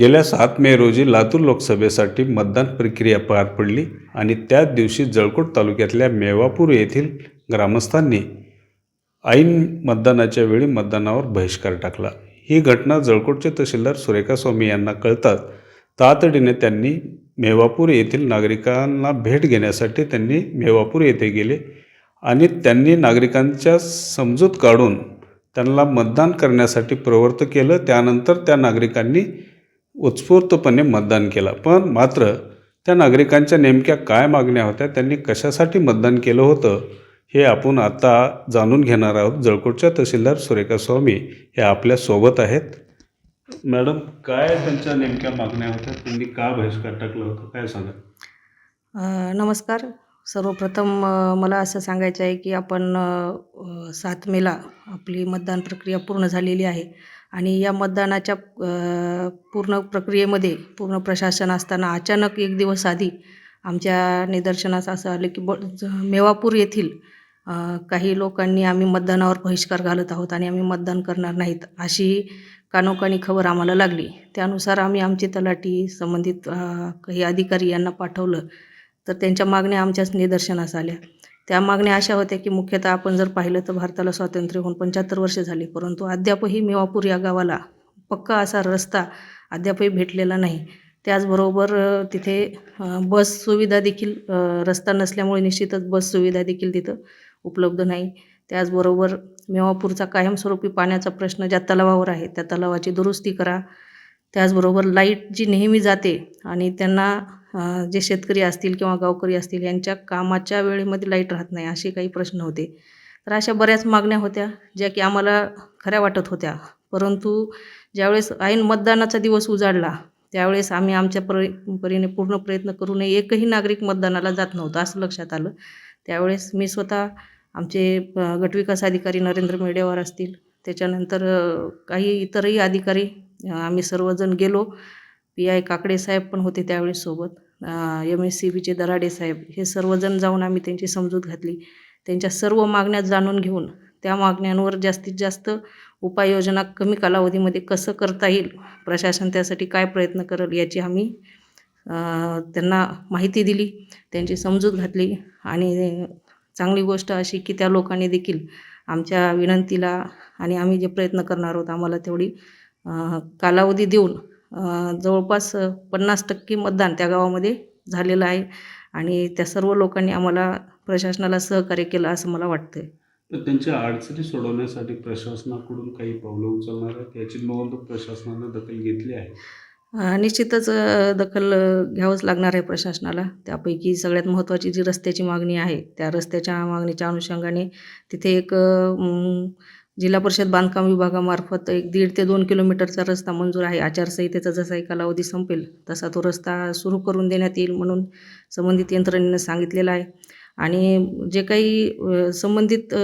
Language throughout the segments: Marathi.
गेल्या सात मे रोजी लातूर लोकसभेसाठी मतदान प्रक्रिया पार पडली आणि त्याच दिवशी जळकोट तालुक्यातल्या मेवापूर येथील ग्रामस्थांनी ऐन मतदानाच्या वेळी मतदानावर बहिष्कार टाकला. ही घटना जळकोटचे तहसीलदार सुरेखा स्वामी यांना कळताच तातडीने त्यांनी मेवापूर येथील नागरिकांना भेट घेण्यासाठी त्यांनी मेवापूर येथे गेले आणि त्यांनी नागरिकांच्या समजूत काढून त्यांना मतदान करण्यासाठी प्रवृत्त केलं. त्यानंतर त्या नागरिकांनी उत्स्फूर्तपणे मतदान केलं. पण मात्र त्या नागरिकांच्या नेमक्या काय मागण्या होत्या त्यांनी कशासाठी मतदान केलं होतं हे आपण आता जाणून घेणार आहोत. जळकोटच्या तहसीलदार सुरेखा स्वामी हे आपल्यासोबत आहेत. मॅडम काय त्यांच्या नेमक्या मागण्या होत्या? त्यांनी का बहिष्कार टाकला होता? काय सांगा? नमस्कार. सर्वप्रथम मला असं सांगायचं आहे की आपण सात मेला आपली मतदान प्रक्रिया पूर्ण झालेली आहे. आणि या मतदानाच्या पूर्ण प्रक्रियेमध्ये पूर्ण प्रशासन असताना अचानक एक दिवस आधी आमच्या निदर्शनास असं आलं की ब मेवापूर येथील काही लोकांनी आम्ही मतदानावर बहिष्कार घालत आहोत आणि आम्ही मतदान करणार नाहीत अशी कानोकानी खबर आम्हाला लागली. त्यानुसार आम्ही आमची तलाठी संबंधित काही अधिकारी यांना पाठवलं. तर त्यांच्या मागण्या आमच्याच निदर्शनास आल्या. त्या मागण्या अशा होत्या की मुख्यतः आपण जर पाहिलं तर भारताला स्वातंत्र्य होऊन पंच्याहत्तर वर्षे झाली परंतु अद्यापही मेवापूर या गावाला पक्का असा रस्ता अद्यापही भेटलेला नाही. त्याचबरोबर तिथे बस सुविधा देखील रस्ता नसल्यामुळे निश्चितच बस सुविधा देखील तिथं उपलब्ध नाही. त्याचबरोबर मेवापूरचा कायमस्वरूपी पाण्याचा प्रश्न ज्या तलावावर आहे त्या तलावाची दुरुस्ती करा. त्याचबरोबर लाइट जी नेहमी जाते आणि त्यांना जे शेतकरी असतील किंवा गावकरी असतील यांच्या कामाच्या वेळेमध्ये लाइट राहत नाही असे काही प्रश्न होते. तर अशा बऱ्याच मागण्या होत्या ज्या की आम्हाला खऱ्या वाटत होत्या. परंतु ज्यावेळेस ऐन मतदानाचा दिवस उजाडला त्यावेळेस आम्ही आमच्या परी परीने पूर्ण प्रयत्न करूनही एकही नागरिक मतदानाला जात नव्हतं असं लक्षात आलं. त्यावेळेस मी स्वतः आमचे गटविकास अधिकारी नरेंद्र मेडेवार असतील त्याच्यानंतर काही इतरही अधिकारी आम्ही सर्वजण गेलो. पी आय काकडे साहेब पण होते त्यावेळेस सोबत. एम एस सी बीचे दराडे साहेब हे सर्वजण जाऊन आम्ही त्यांची समजूत घातली. त्यांच्या सर्व मागण्या जाणून घेऊन त्या मागण्यांवर जास्तीत जास्त उपाययोजना कमी कालावधीमध्ये कसं करता येईल प्रशासन त्यासाठी काय प्रयत्न करेल याची आम्ही त्यांना माहिती दिली त्यांची समजूत घातली. आणि चांगली गोष्ट अशी की त्या लोकांनी देखील आमच्या विनंतीला आणि आम्ही जे प्रयत्न करणार आहोत आम्हाला तेवढी कालावधी देऊन जवळपास पन्नास टक्के मतदान त्या गावामध्ये झालेलं आहे. आणि त्या सर्व लोकांनी आम्हाला प्रशासनाला सहकार्य केलं असं मला वाटतं तर त्यांच्या अडचणी सोडवण्यासाठी प्रशासनाकडून काही पावलं उचलणार आहेत? याची नोंद प्रशासनानं दखल घेतली आहे. निश्चितच दखल घ्यावंच लागणार आहे प्रशासनाला. त्यापैकी सगळ्यात महत्त्वाची जी रस्त्याची मागणी आहे त्या रस्त्याच्या मागणीच्या अनुषंगाने तिथे एक जिल्हा परिषद बांधकाम विभागामार्फत एक दीड ते दोन किलोमीटरचा रस्ता मंजूर आहे. आचारसंहितेचा जसा कालावधी संपेल तसा तो रस्ता सुरू करून देण्यात येईल म्हणून संबंधित यंत्रणेनं सांगितलेलं आहे. आणि जे काही संबंधित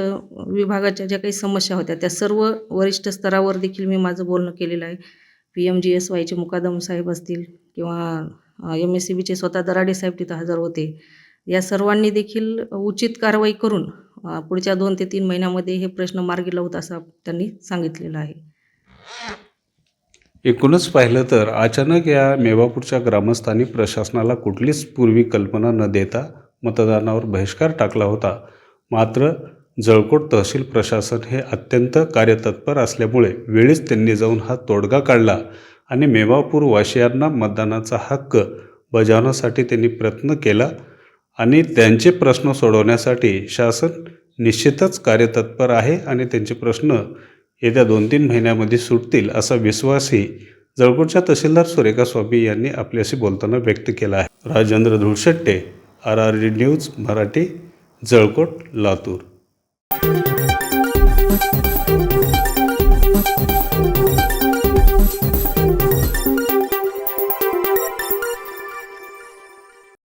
विभागाच्या ज्या काही समस्या होत्या त्या सर्व वरिष्ठ स्तरावर देखील मी माझं बोलणं केलेलं आहे. पी एम जी एस वायचे मुकादम साहेब असतील किंवा एम एस सी बीचे स्वतः दराडे साहेब तिथं हजर होते. या सर्वांनी देखील उचित कारवाई करून पुढच्या दोन ते तीन महिन्यामध्ये हे प्रश्न मार्गी लावत असं त्यांनी सांगितलेलं आहे. एकूणच पाहिलं तर अचानक या मेवापूरच्या ग्रामस्थांनी प्रशासनाला कुठलीच पूर्वी कल्पना न देता मतदानावर बहिष्कार टाकला होता. मात्र जळकोट तहसील प्रशासन हे अत्यंत कार्यतत्पर असल्यामुळे वेळीच त्यांनी जाऊन हा तोडगा काढला आणि मेवापूर वाशियांना मतदानाचा हक्क बजावण्यासाठी त्यांनी प्रयत्न केला. आणि त्यांचे प्रश्न सोडवण्यासाठी शासन निश्चितच कार्यतत्पर आहे आणि त्यांचे प्रश्न येत्या दोन तीन महिन्यामध्ये सुटतील असा विश्वासही जळकोटच्या तहसीलदार सुरेखा स्वामी यांनी आपल्याशी बोलताना व्यक्त केला आहे. Rajendra Dhulshette R R D news Marathi Jalkot Latur.